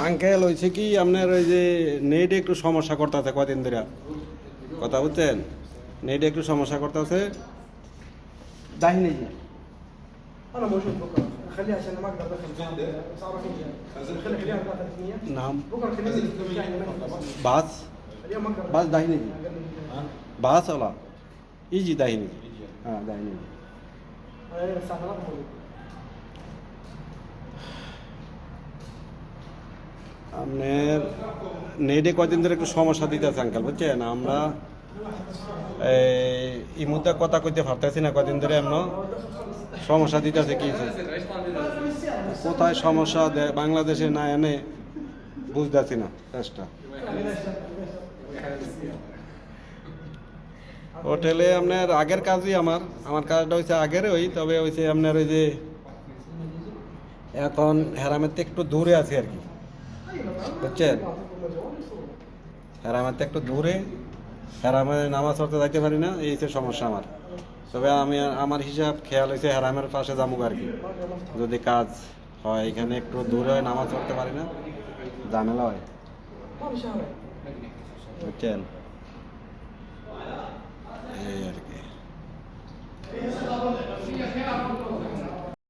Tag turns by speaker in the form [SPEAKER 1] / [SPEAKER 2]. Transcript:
[SPEAKER 1] Uncle হয়েছে কি আপনার ওই যে নেট একটু সমস্যা করতে আছে কদিন ধরে? কথা বলছেন নেট একটু সমস্যা করতেছে।
[SPEAKER 2] দাহি নেই
[SPEAKER 1] নাম? বাস? বাস দাহিনী জি হ্যাঁ? বাস ওলা? ইজি দাহিনী হ্যাঁ দাহিনী আপনার নেটে কদিন ধরে একটু সমস্যা দিতেছে আঙ্কেল বুঝছেন? আমরা এই মুহূর্তে কথা কইতে পারতেছি না কদিন ধরে এমন সমস্যা দিতেছে কি কোথায় সমস্যা বাংলাদেশে না এনে বুঝতেছি না চেষ্টা হোটেলে আপনার আগের কাজই আমার আমার কাজটা হয়েছে আগের ওই, তবে হয়েছে আপনার ওই যে এখন হেরামের একটু দূরে আছি আর কি। বুঝছেন? আর আমার তো একটু দূরে। হ্যাঁ, আর নামাজ পড়তে যাইতে পারি না, এই তো সমস্যা আমার। তবে আমি, আমার হিসাব খেয়াল হয়েছে হ্যারামের পাশে যাব আর কি। যদি কাজ হয়, এখানে একটু দূরে হয়, নামাজ পড়তে পারি না জানালা হয়। বুঝছেন?